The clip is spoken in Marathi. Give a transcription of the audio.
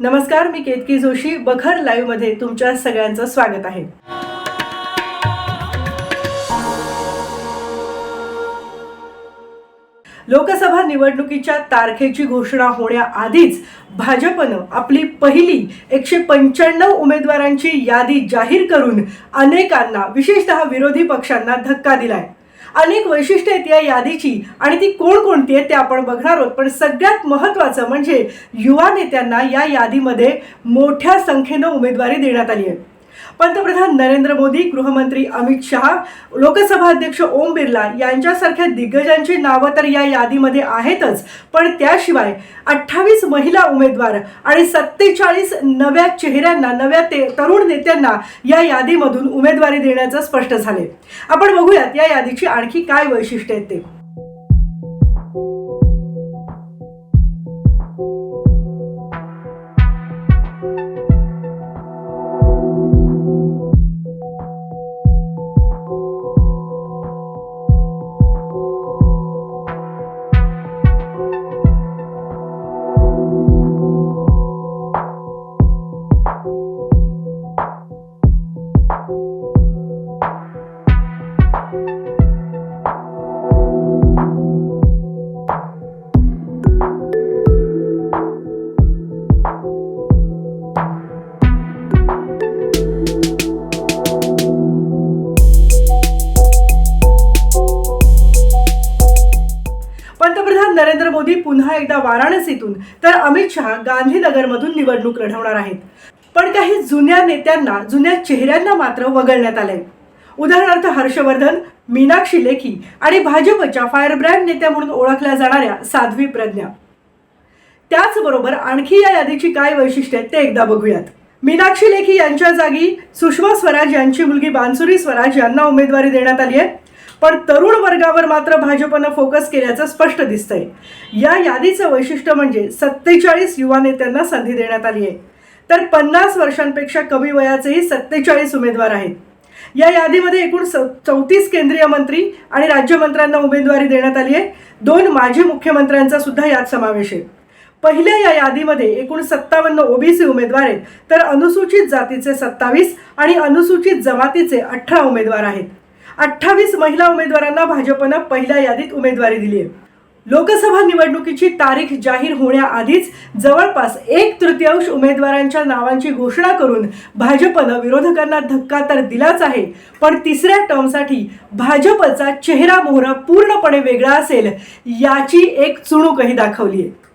नमस्कार मी केतकी जोशी. बखर लाईव्हमध्ये तुमच्या सगळ्यांचं स्वागत आहे. लोकसभा निवडणुकीच्या तारखेची घोषणा होण्याआधीच भाजपनं आपली पहिली एकशे पंच्याण्णव उमेदवारांची यादी जाहीर करून अनेकांना विशेषतः विरोधी पक्षांना धक्का दिलाय. अनेक वैशिष्ट्य आहेत या यादीची. आणि ती कोणकोणती आहेत ते आपण बघणार आहोत. पण सगळ्यात महत्त्वाचं म्हणजे युवा नेत्यांना या यादीमध्ये मोठ्या संख्येनं उमेदवारी देण्यात आली आहे. पंतप्रधान नरेंद्र मोदी गृहमंत्री अमित शहा लोकसभा अध्यक्ष ओम बिर्ला यांच्यासारख्या दिग्गजांची नावं तर या यादीमध्ये आहेतच. पण त्याशिवाय अठ्ठावीस महिला उमेदवार आणि सत्तेचाळीस नव्या चेहऱ्यांना नव्या ते तरुण नेत्यांना या यादीमधून उमेदवारी देण्याचं स्पष्ट झाले आपण बघूयात या यादीची आणखी काय वैशिष्ट्य आहेत ते. नरेंद्र मोदी पुन्हा एकदा वाराणसीतून तर अमित शहा गांधीनगरमधून निवडणूक लढवणार आहेत. पण काही जुन्या नेत्यांना जुन्या चेहऱ्यांना मात्र वगळण्यात आलंय. उदाहरणार्थ हर्षवर्धन मीनाक्षी लेखी आणि भाजपच्या फायरब्रँड नेत्या म्हणून ओळखल्या जाणाऱ्या साध्वी प्रज्ञा. त्याचबरोबर आणखी या यादीची काय वैशिष्ट्य आहेत ते एकदा बघूयात. मीनाक्षी लेखी यांच्या जागी सुषमा स्वराज यांची मुलगी बांसुरी स्वराज यांना उमेदवारी देण्यात आली आहे. पण तरुण वर्गावर मात्र भाजपनं फोकस केल्याचं स्पष्ट दिसतंय. या यादीचं वैशिष्ट्य म्हणजे सत्तेचाळीस युवा नेत्यांना संधी देण्यात आली आहे. तर पन्नास वर्षांपेक्षा कमी वयाचेही सत्तेचाळीस उमेदवार आहेत. या यादीमध्ये एकूण चौतीस केंद्रीय मंत्री आणि राज्यमंत्र्यांना उमेदवारी देण्यात आली आहे. दोन माजी मुख्यमंत्र्यांचा सुद्धा यात समावेश आहे. पहिल्या या यादीमध्ये एकूण सत्तावन्न ओबीसी उमेदवार आहेत. तर अनुसूचित जातीचे सत्तावीस आणि अनुसूचित जमातीचे अठरा उमेदवार आहेत. अठ्ठावीस महिला उमेदवारांना भाजपनं पहिल्या यादीत उमेदवारी दिली आहे लोकसभा निवडणुकीची तारीख जाहीर होण्याआधीच जवळपास एक तृतीयांश उमेदवारांच्या नावांची घोषणा करून भाजपनं विरोधकांना धक्का तर दिलाच आहे पण तिसऱ्या टर्मसाठी भाजपचा चेहरा मोहरा पूर्णपणे वेगळा असेल याची एक चुणूकही दाखवली आहे